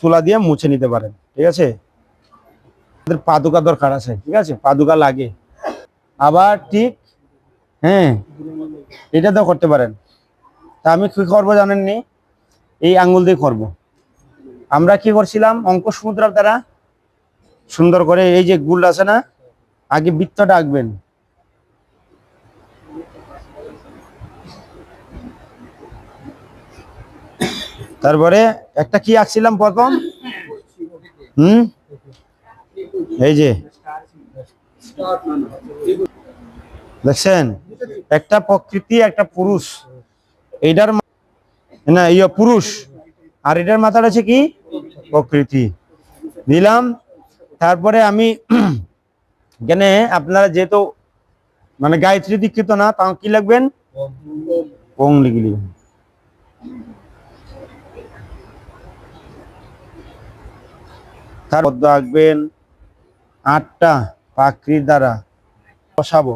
তুলা দিয়ে মুছে নিতে পারেন, ঠিক আছে? পাদুকা দরকার আছে, ঠিক আছে? পাদুকা লাগে। আবার ঠিক হ্যাঁ এটা তো করতে পারেন। তা আমি কি করব জানেননি? এই আঙ্গুল দিয়ে করব। আমরা কি করছিলাম? অঙ্ক সমুদ্রার দ্বারা সুন্দর করে এই যে গুল আছে না, আগে বৃত্তটা আঁকবেন তারপরে একটা কি আঁকছিলাম প্রথম? হুম? এই যে। দেখছেন? একটা প্রকৃতি একটা পুরুষ। এইটার না ইয়ে পুরুষ। আর এটার মাথাটা আছে কি? প্রকৃতি। দিলাম তারপরে আমি এখানে আপনারা যেহেতু মানে গায়ত্রী দীক্ষিত না তাও কি লাগবেন ওং লিখে লিখবেন। তার মধ্যে আঁকবেন আটটা পাখির দ্বারা বসাবো।